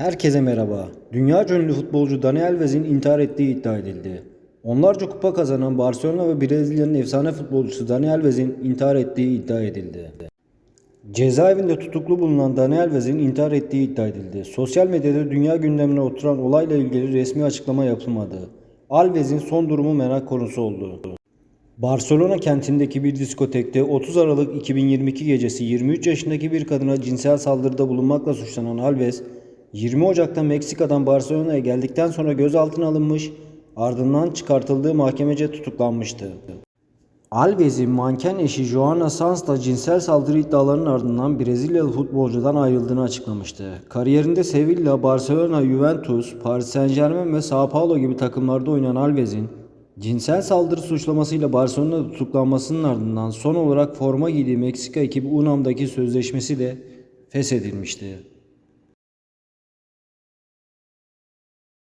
Herkese merhaba. Dünya ünlü futbolcu Dani Alves'in intihar ettiği iddia edildi. Onlarca kupa kazanan Barcelona ve Brezilya'nın efsane futbolcusu Dani Alves'in intihar ettiği iddia edildi. Cezaevinde tutuklu bulunan Dani Alves'in intihar ettiği iddia edildi. Sosyal medyada dünya gündemine oturan olayla ilgili resmi açıklama yapılmadı. Alves'in son durumu merak konusu oldu. Barcelona kentindeki bir diskotekte 30 Aralık 2022 gecesi 23 yaşındaki bir kadına cinsel saldırıda bulunmakla suçlanan Alves, 20 Ocak'ta Meksika'dan Barcelona'ya geldikten sonra gözaltına alınmış, ardından çıkartıldığı mahkemece tutuklanmıştı. Alves'in manken eşi Joana Sanz da cinsel saldırı iddialarının ardından Brezilyalı futbolcudan ayrıldığını açıklamıştı. Kariyerinde Sevilla, Barcelona, Juventus, Paris Saint Germain ve Sao Paulo gibi takımlarda oynayan Alves'in cinsel saldırı suçlamasıyla Barcelona'da tutuklanmasının ardından son olarak forma giydiği Meksika ekibi UNAM'daki sözleşmesi de feshedilmişti.